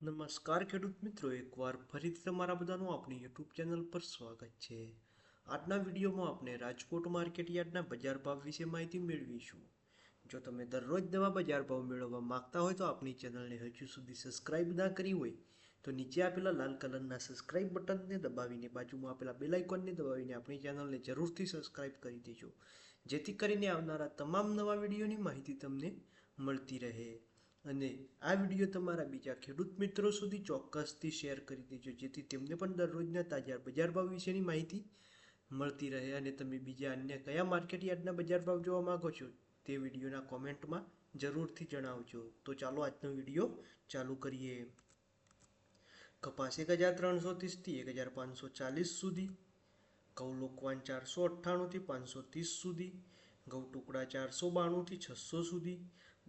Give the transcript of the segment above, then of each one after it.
નમસ્કાર ખેડૂત મિત્રો, એકવાર ફરીથી તમારા બધાનું આપણી યુટ્યુબ ચેનલ પર સ્વાગત છે. આજના વિડીયોમાં આપણે રાજકોટ માર્કેટ યાર્ડના બજાર ભાવ વિશે માહિતી મેળવીશું. જો તમે દરરોજ નવા બજાર ભાવ મેળવવા માંગતા હોય તો આપણી ચેનલને હજુ સુધી સબસ્ક્રાઇબ ના કરી હોય તો નીચે આપેલા લાલ કલરના સબસ્ક્રાઇબ બટનને દબાવીને બાજુમાં આપેલા બેલ આઇકોનને દબાવીને આપણી ચેનલને જરૂરથી સબસ્ક્રાઇબ કરી દેજો. જેથી કરીને આવનારા તમામ નવા વિડીયોની માહિતી તમને મળતી રહે. અને આ વીડિયો તમારા બીજા ખેડૂત મિત્રો સુધી ચોક્કસથી શેર કરી દેજો, જેથી તેમને પણ દરરોજના તાજા બજાર ભાવ વિશેની માહિતી મળતી રહે અને તમે બીજા અન્ય કયા માર્કેટ યાર્ડના બજાર ભાવ જોવા માંગો છો તે વિડીયોના કોમેન્ટમાં જરૂરથી જણાવજો. તો ચાલો આજનો વીડિયો ચાલુ કરીએ. કપાસ એક હજાર ત્રણસો ત્રીસથી એક હજાર પાંચસો ચાલીસ સુધી, ઘઉં લોકવાન ચારસો અઠ્ઠાણુંથી પાંચસો ત્રીસ સુધી, ઘઉં ટુકડા ચારસો બાણુંથી છસો સુધી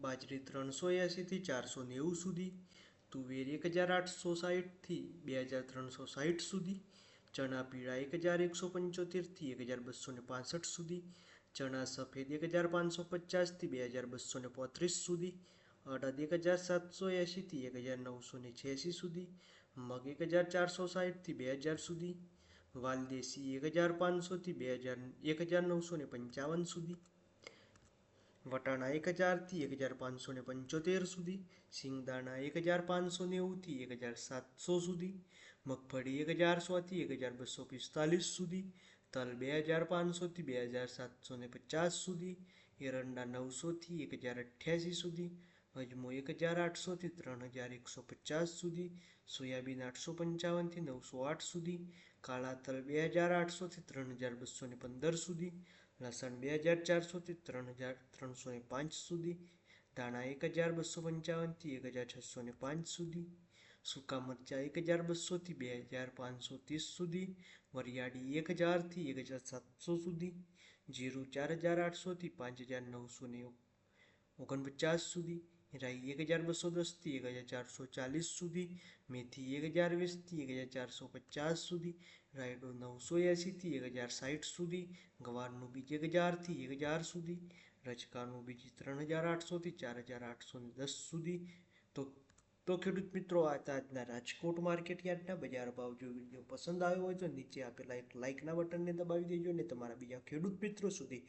બાજરી ત્રણસો એંશીથી ચારસો નેવું સુધી, તુવેર એક હજાર આઠસો સાહીઠથી બે હજાર ત્રણસો સાહીઠ સુધી, ચણા પીળા એક હજાર એકસો પંચોતેરથી એક હજાર બસો ને પાસઠ સુધી, ચણા સફેદ એક હજાર પાંચસો પચાસથી બે હજાર બસો ને પોત્રીસ સુધી, અડદ એક હજાર સાતસો એંશીથી એક હજાર નવસો ને છ્યાસી સુધી, મગ એક હજાર ચારસો સાહીઠથી બે હજાર સુધી, વાલદેશી એક હજાર પાંચસોથી બે હજાર, એક હજાર નવસો ને પંચાવન સુધી વટાણા એક હજારથી એક હજાર પાંચસો ને પંચોતેર સુધી સિંગદાણા એક હજાર પાંચસો નેવુંથી એક હજાર સાતસો સુધી, મગફળી એક હજાર સોથી એક હજાર બસો પિસ્તાલીસ સુધી, તલ બે હજાર પાંચસોથી બે હજાર સાતસો ને પચાસ સુધી, એરંડા નવસોથી એક હજાર અઠ્યાસી સુધી અજમો એક હજાર આઠસોથી ત્રણ હજાર એકસો પચાસ સુધી, સોયાબીન આઠસો પંચાવનથી નવસો આઠ સુધી, કાળા તલ બે હજાર આઠસોથી ત્રણ હજાર બસો ને પંદર સુધી, લસણ બે હજાર ચારસોથી ત્રણ હજાર ત્રણસો ને પાંચ સુધી, ધાણા એક હજાર બસો પંચાવનથી એક હજાર છસો ને પાંચ સુધી, સૂકા મરચાં એક હજાર બસોથી બે હજાર પાંચસો ત્રીસ સુધી, વરિયાળી એક હજારથી એક હજાર સાતસો સુધી, જીરું ચાર હજાર આઠસોથી પાંચ હજાર નવસો ને ઓગણપચાસ સુધી રાઈ એક હજાર બસો દસથી એક હજાર ચારસો ચાલીસ સુધી મેથી એક હજાર વીસથી એક હજાર ચારસો પચાસ સુધી રાયડો નવસો એંશીથી એક હજાર સાઠ સુધી ગવારનું બીજ એક હજારથી એક હજાર સુધી રચકાનું બીજ ત્રણ હજાર આઠસોથી ચાર હજાર આઠસો દસ સુધી તો તો ખેડૂત મિત્રો, આ આજના રાજકોટ માર્કેટ યાર્ડના બજાર ભાવ જો વીડિયો પસંદ આવ્યો હોય તો નીચે આપેલા એક લાઇકના બટનને દબાવી દેજો અને તમારા બીજા ખેડૂત મિત્રો સુધી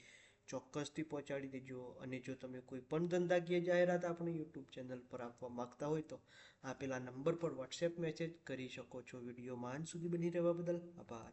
ચોક્કસથી પહોંચાડી દેજો. અને જો તમે કોઈ પણ ધંધાકીય જાહેરાત આપણી યુટ્યુબ ચેનલ પર આપવા માંગતા હોય તો આપેલા નંબર પર વોટ્સએપ મેસેજ કરી શકો છો. વિડીયોમાં અંત સુધી બની રહેવા બદલ આભાર.